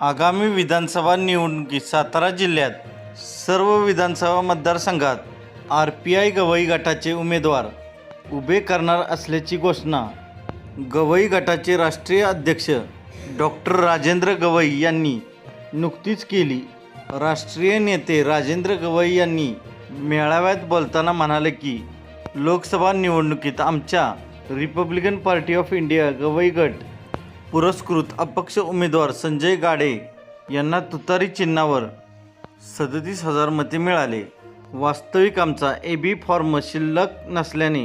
आगामी विधानसभा निवडणुकीत सातारा जिल्ह्यात सर्व विधानसभा मतदारसंघात आर पी आय गवई गटाचे उमेदवार उभे करणार असल्याची घोषणा गवई गटाचे राष्ट्रीय अध्यक्ष डॉक्टर राजेंद्र गवई यांनी नुकतीच केली. राष्ट्रीय नेते राजेंद्र गवई यांनी मेळाव्यात बोलताना म्हणाले की लोकसभा निवडणुकीत आमच्या Republican party of India Gavai गट पुरस्कृत अपक्ष उमेदवार संजय गाडे यांना तुतारी चिन्हावर सदतीस हजार मते मिळाले. वास्तविक आमचा ए बी फॉर्म शिल्लक नसल्याने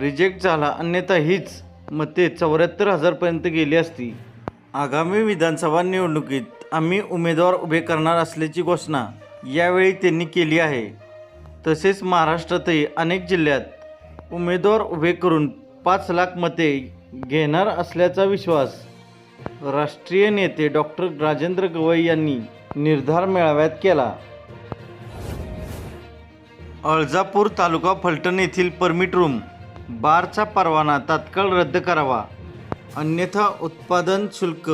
रिजेक्ट झाला अन्यथा हीच मते चौऱ्याहत्तर हजारपर्यंत गेली असती. आगामी विधानसभा निवडणुकीत आम्ही उमेदवार उभे करणार असल्याची घोषणा यावेळी त्यांनी केली आहे. तसेच महाराष्ट्रातही अनेक जिल्ह्यात उमेदवार उभे करून पाच लाख मते घेणार असल्याचा विश्वास राष्ट्रीय नेते डॉक्टर राजेंद्र गवई यांनी निर्धार मेळाव्यात केला. अळजापूर तालुका फलटण येथील परमिट रूम बारचा परवाना तात्काळ रद्द करावा. अन्यथा उत्पादन शुल्क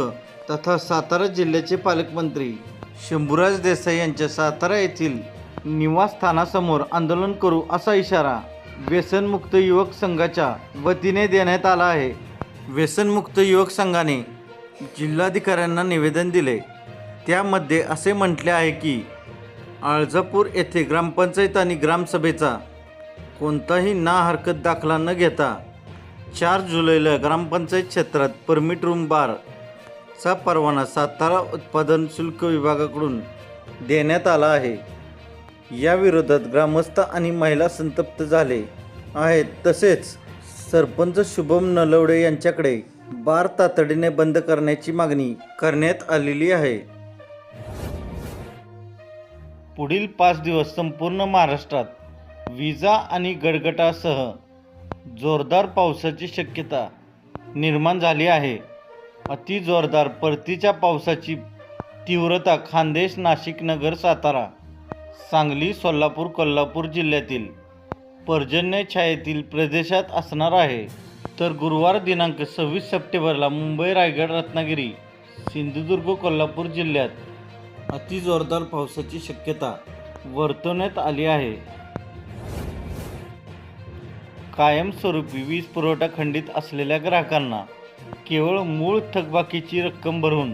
तथा सातारा जिल्ह्याचे पालकमंत्री शंभूराज देसाई यांच्या सातारा येथील निवासस्थानासमोर आंदोलन करू असा इशारा व्यसनमुक्त युवक संघाच्या वतीने देण्यात आला आहे. व्यसनमुक्त युवक संघाने जिल्हाधिकाऱ्यांना निवेदन दिले. त्यामध्ये असे म्हटले आहे की आळजापूर येथे ग्रामपंचायत आणि ग्रामसभेचा कोणताही ना हरकत दाखला न घेता चार जुलैला ग्रामपंचायत क्षेत्रात परमिट रूम बार चा परवाना सातारा उत्पादन शुल्क विभागाकडून देण्यात आला आहे. याविरोधात ग्रामस्थ आणि महिला संतप्त झाले आहेत. तसेच सरपंच शुभम नलवडे यांच्याकडे बार तातडीने बंद करण्याची मागणी करण्यात आलेली आहे. पुढील पाच दिवस संपूर्ण महाराष्ट्रात विजा आणि गडगटासह जोरदार पावसाची शक्यता निर्माण झाली आहे. अति जोरदार परतीच्या पावसाची तीव्रता खानदेश नाशिक नगर सातारा सांगली सोलापूर कोल्हापूर जिल्ह्यातील पर्जन्य छायेतील प्रदेशात असणार आहे. तर गुरुवार दिनांक सव्वीस सप्टेंबरला मुंबई रायगड रत्नागिरी सिंधुदुर्ग कोल्हापूर जिल्ह्यात अति जोरदार पावसाची शक्यता वर्तवण्यात आली आहे. कायमस्वरूपी वीज पुरवठा खंडित असलेल्या ग्राहकांना केवळ मूळ थकबाकीची रक्कम भरून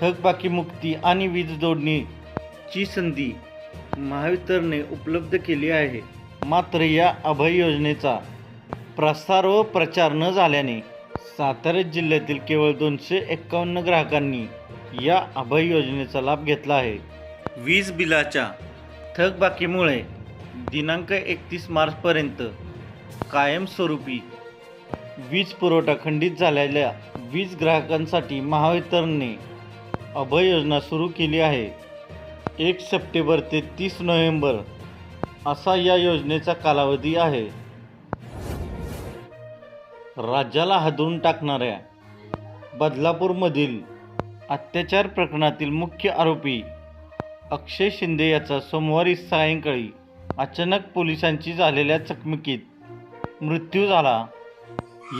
थकबाकीमुक्ती आणि वीज जोडणीची संधी महावितरणे उपलब्ध केली आहे. मात्र या अभय योजनेचा प्रसार व प्रचार न झाल्याने सातारा जिल्ह्यातील केवळ दोनशे एक्कावन्न ग्राहकांनी या अभय योजनेचा लाभ घेतला आहे. वीज बिलाच्या थकबाकीमुळे दिनांक एकतीस मार्चपर्यंत कायमस्वरूपी वीज पुरवठा खंडित झालेल्या वीज ग्राहकांसाठी महावितरणने अभय योजना सुरू केली आहे. एक सप्टेंबर ते तीस नोव्हेंबर असा या योजनेचा कालावधी आहे. राज्याला हादरून टाकणाऱ्या बदलापूरमधील अत्याचार प्रकरणातील मुख्य आरोपी अक्षय शिंदे याचा सोमवारी सायंकाळी अचानक पोलिसांची झालेल्या चकमकीत मृत्यू झाला.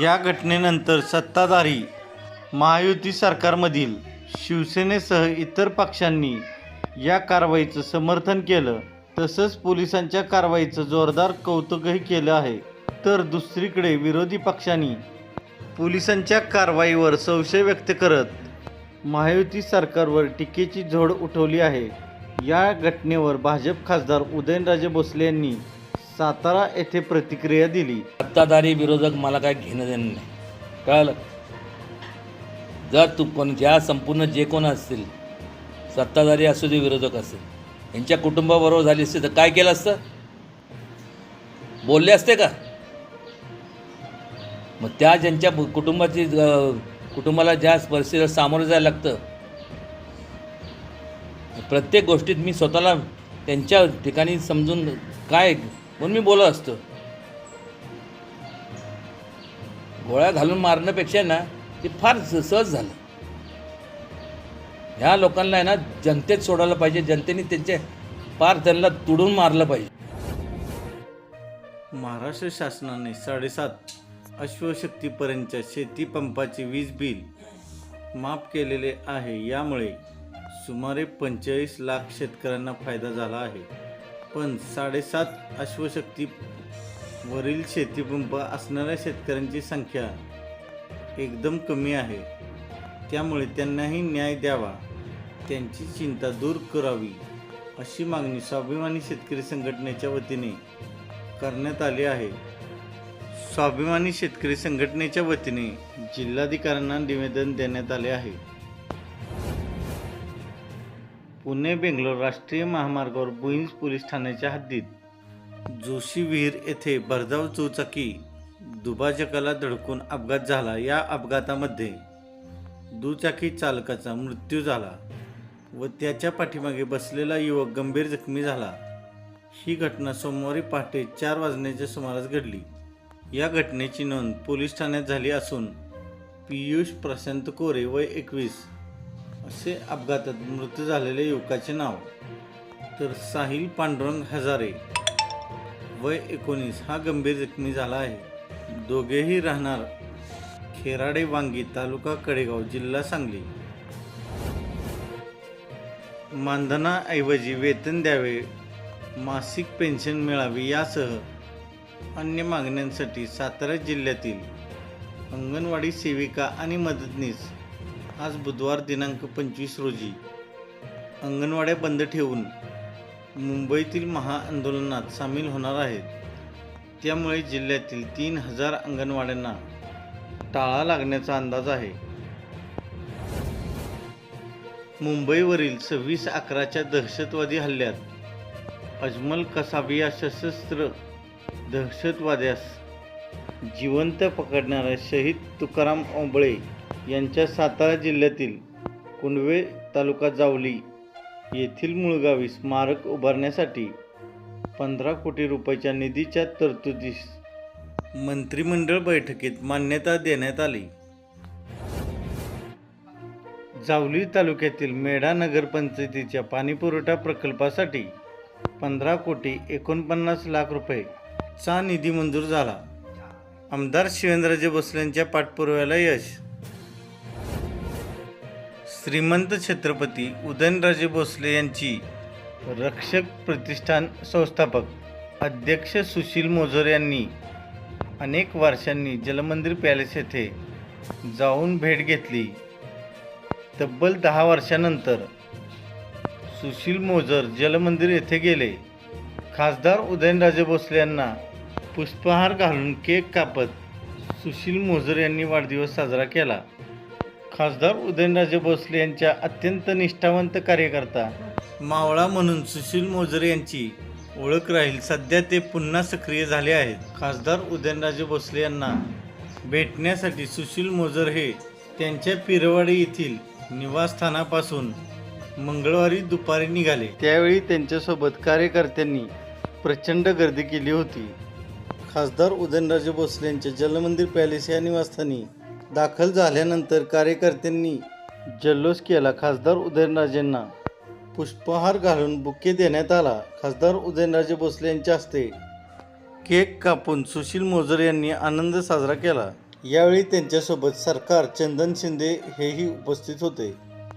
या घटनेनंतर सत्ताधारी महायुती सरकारमधील शिवसेनेसह इतर पक्षांनी या कारवाईचं समर्थन केलं. तसंच पोलिसांच्या कारवाईचं जोरदार कौतुकही केलं आहे. तर दुसरीकडे विरोधी पक्षांनी पोलिसांच्या कारवाईवर संशय व्यक्त करत महायुती सरकारवर टीकेची झोड उठवली आहे. या घटनेवर भाजप खासदार उदयनराजे भोसले यांनी सातारा येथे प्रतिक्रिया दिली. सत्ताधारी विरोधक मला काय घेणं देणं नाही. कळलं? जर तू कोण ज्या संपूर्ण जे कोण असतील सत्ताधारी असू दे विरोधक असेल यांच्या कुटुंबाबरोबर झाली असते तर काय केलं असतं? बोलले असते का? मग त्या ज्यांच्या कुटुंबाची कुटुंबाला ज्या परिस्थितीला सामोरं जायला लागतं प्रत्येक गोष्टीत मी स्वतःला त्यांच्या ठिकाणी समजून काय म्हणून मी बोलत असतो. गोळ्या घालून मारण्यापेक्षा ना ते फार सहज झालं. ह्या लोकांना आहे ना जनतेत सोडायला पाहिजे जनतेने त्यांचे फार त्यांना तुडून मारलं पाहिजे. महाराष्ट्र शासनाने साडेसात अश्वशक्तीपर्यंतच्या शेतीपंपाचे वीज बिल माफ केलेले आहे. यामुळे सुमारे पंचेचाळीस लाख शेतकऱ्यांना फायदा झाला आहे. पण साडेसात अश्वशक्ती वरील शेतीपंप असणाऱ्या शेतकऱ्यांची संख्या एकदम कमी आहे. त्यामुळे त्यांनाही न्याय द्यावा. त्यांची चिंता दूर करावी अशी मागणी स्वाभिमानी शेतकरी संघटनेच्या वतीने करण्यात आली आहे. स्वाभिमानी शेतकरी संघटनेच्या वतीने जिल्हाधिकाऱ्यांना निवेदन देण्यात आले आहे. पुणे बेंगलोर राष्ट्रीय महामार्गावर बुईंज पोलीस ठाण्याच्या हद्दीत जोशी विहीर येथे भरधाव दुचाकी दुभाजकाला धडकून अपघात झाला. या अपघातामध्ये दुचाकी चालकाचा मृत्यू झाला व त्याच्या पाठीमागे बसलेला युवक गंभीर जखमी झाला. ही घटना सोमवारी पहाटे चार वाजण्याच्या सुमारास घडली. या घटनेची नोंद पोलीस ठाण्यात झाली असून पियुष प्रशांत कोरे वय एकवीस असे अपघातात मृत्यू झालेल्या युवकाचे नाव. तर साहिल पांडुरंग हजारे वय एकोणीस हा गंभीर जखमी झाला आहे. दोघेही राहणार खेराडे वांगी तालुका कडेगाव जिल्हा सांगली. मानधनाऐवजी वेतन द्यावे मासिक पेन्शन मिळावी यासह अन्य मागण्यांसाठी सातारा जिल्ह्यातील अंगणवाडी सेविका आणि मदतनीस आज बुधवार दिनांक पंचवीस रोजी अंगणवाड्या बंद ठेवून मुंबईतील महाआंदोलनात सामील होणार आहेत. त्यामुळे जिल्ह्यातील तीन हजार अंगणवाड्यांना टाळा लागण्याचा अंदाज आहे. मुंबईवरील सव्वीस अकराच्या दहशतवादी हल्ल्यात अजमल कसाबिया सशस्त्र दहशतवाद्यास जिवंत पकडणाऱ्या शहीद तुकाराम ओंबळे यांच्या सातारा जिल्ह्यातील कुंडवे तालुका जावली येथील मुळगावी स्मारक उभारण्यासाठी पंधरा कोटी रुपयाच्या निधीच्या तरतुदीस मंत्रिमंडळ बैठकीत मान्यता देण्यात आली. जावली तालुक्यातील मेढा नगरपंचायतीच्या पाणीपुरवठा प्रकल्पासाठी पंधरा कोटी एकोणपन्नास लाख रुपये चा निधी मंजूर झाला. आमदार शिवेंद्रजे भोसलेंच्या पाठपुराव्याला यश. श्रीमंत छत्रपती उदयनराजे भोसले यांची रक्षक प्रतिष्ठान संस्थापक अध्यक्ष सुशील मोझर यांनी अनेक वर्षांनी जलमंदिर पॅलेस येथे जाऊन भेट घेतली. तब्बल दहा वर्षानंतर सुशील मोजर जलमंदिर येथे गेले. खासदार उदयनराजे भोसले यांना पुष्पहार घालून केक कापत सुशील मोजर यांनी वाढदिवस साजरा केला. खासदार उदयनराजे भोसले यांच्या अत्यंत निष्ठावंत कार्यकर्ता मावळा म्हणून सुशील मोजर यांची ओळख राहील सध्या ते पुन्हा सक्रिय झाले आहेत. खासदार उदयनराजे भोसले यांना भेटण्यासाठी सुशील मोजर हे त्यांच्या पिरवाडी येथील निवासस्थानापासून मंगळवारी दुपारी निघाले. त्यावेळी त्यांच्यासोबत कार्यकर्त्यांनी प्रचंड गर्दी केली होती. खासदार उदयनराजे भोसले यांच्या जलमंदिर पॅलेस या निवासस्थानी दाखल झाल्यानंतर कार्यकर्त्यांनी जल्लोष केला. खासदार उदयनराजेंना पुष्पहार घालून बुके देण्यात आला. खासदार उदयनराजे भोसले यांच्या हस्ते केक कापून सुशील मोजर यांनी आनंद साजरा केला. यावेळी त्यांच्यासोबत सरकार चंदन शिंदे हेही उपस्थित होते.